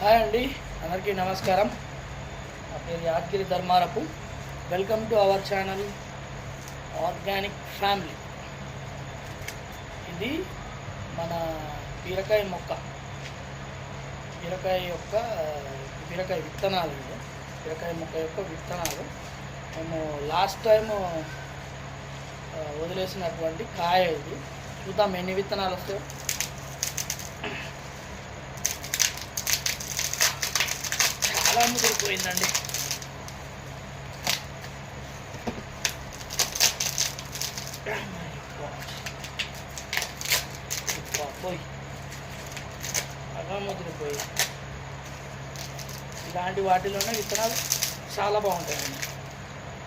Hi అండి అందరికీ నమస్కారం. నా పేరు Yadagiri Dharmarapu. Welcome to our channel organic family ఇది మన బీరకాయ మొక్క. బీరకాయ యొక్క బీరకాయ విత్తనాలు బీరకాయ మొక్క యొక్క విత్తనాలు. మేము లాస్ట్ టైం వదిలేసినటువంటి కాయ ఇది. చూద్దాం ఎన్ని విత్తనాలు వస్తాయో. చాలా ముదిరిపోయిందండి పోయి బాగా ముదిరిపోయి ఇలాంటి వాటిలోనే విత్తనాలు చాలా బాగుంటాయండి.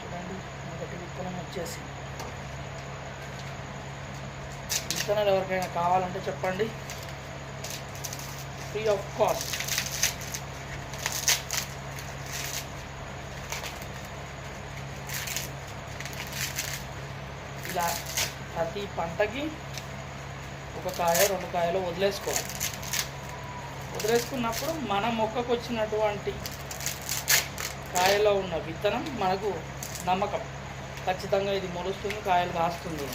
చూడండి మొదటి విత్తనం వచ్చేసి. విత్తనాలు ఎవరికైనా కావాలంటే చెప్పండి. ఫ్రీ ఆఫ్ కాస్ట్ ఇలా ప్రతి పంటకి ఒక కాయ రెండు కాయలు వదిలేసుకోవాలి. వదిలేసుకున్నప్పుడు మన మొక్కకు వచ్చినటువంటి కాయలో ఉన్న విత్తనం మనకు నమ్మకం. ఖచ్చితంగా ఇది మొలుస్తుంది కాయలు కాస్తుంది.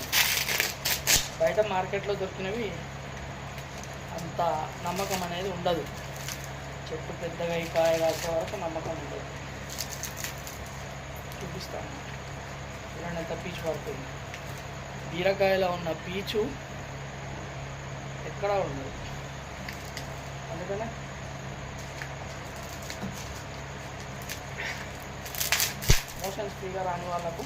బయట మార్కెట్లో దొరికినవి అంత నమ్మకం అనేది ఉండదు. చెట్టు పెద్దగా ఈ కాయ కాసే వరకు నమ్మకం ఉండదు. చూపిస్తాను. ఇలా ఎంత పీచు పడుతుంది. బీరకాయలో ఉన్న పీచు ఎక్కడా ఉండదు. అందుకనే మోషన్స్ ఫ్రీగా రాని వాళ్ళకు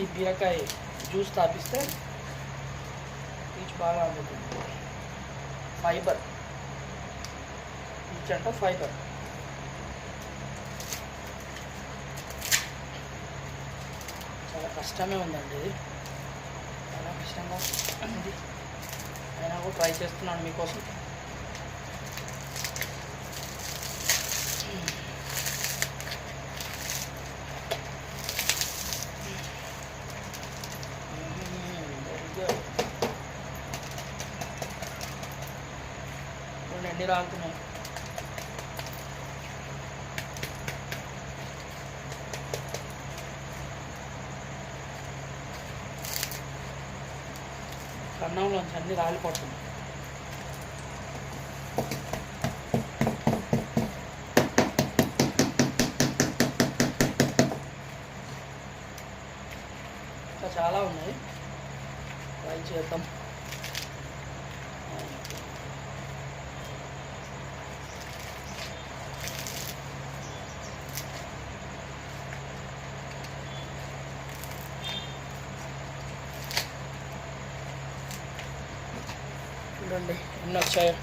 ఈ బీరకాయ జ్యూస్ తాపిస్తే పీచు బాగా అందుతుంది ఫైబర్. పీచ్ అంటే ఫైబర్ చాలా కష్టమే ఉందండి. ఇది చాలా కష్టంగా ఉంది. అయినా కూడా ట్రై చేస్తున్నాను మీకోసం. ఎన్ని గుడ్. రాలుతున్నాయి కన్నంలోంచి అన్ని రాలిపోతుంది ఇంకా చాలా ఉన్నాయి. ట్రై చేద్దాం. చూడండి ఎన్ని వచ్చాయో.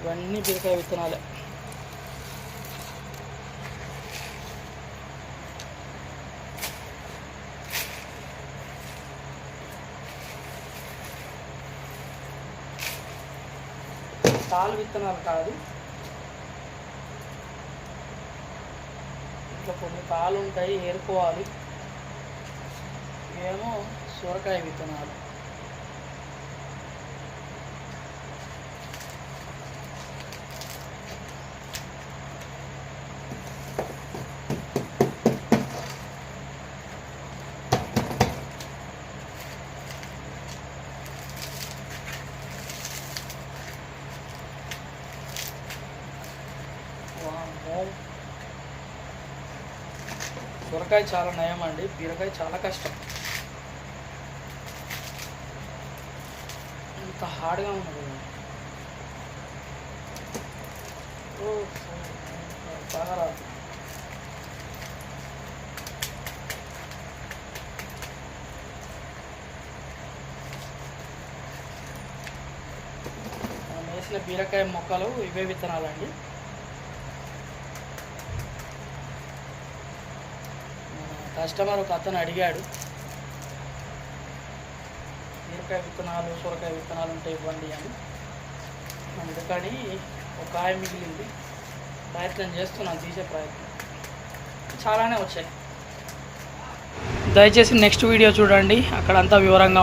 ఇవన్నీ బీరకాయ విత్తనాలే. తాలు విత్తనాలు కాదు. ఇట్లా కొన్ని తాళ్ళు ఉంటాయి ఏరుకోవాలి. ఏమో సొరకాయ విత్తనాలు. సొరకాయ చాలా నయం అండి బీరకాయ చాలా కష్టం. హార్డ్గా ఉన్నది ఓ, బాగా రాదు. వేసిన బీరకాయ మొక్కలు ఇవే విత్తనాలండి. అండి కస్టమర్ ఒక అతను అడిగాడు. బీరకాయ విత్తనాలు సొరకాయ విత్తనాలు ఉంటే ఇవ్వండి అని. అందుకని ఒక కాయ మిగిలింది. ప్రయత్నం చేస్తున్నాను తీసే ప్రయత్నం. చాలానే వచ్చాయి. దయచేసి నెక్స్ట్ వీడియో చూడండి. అక్కడంతా వివరంగా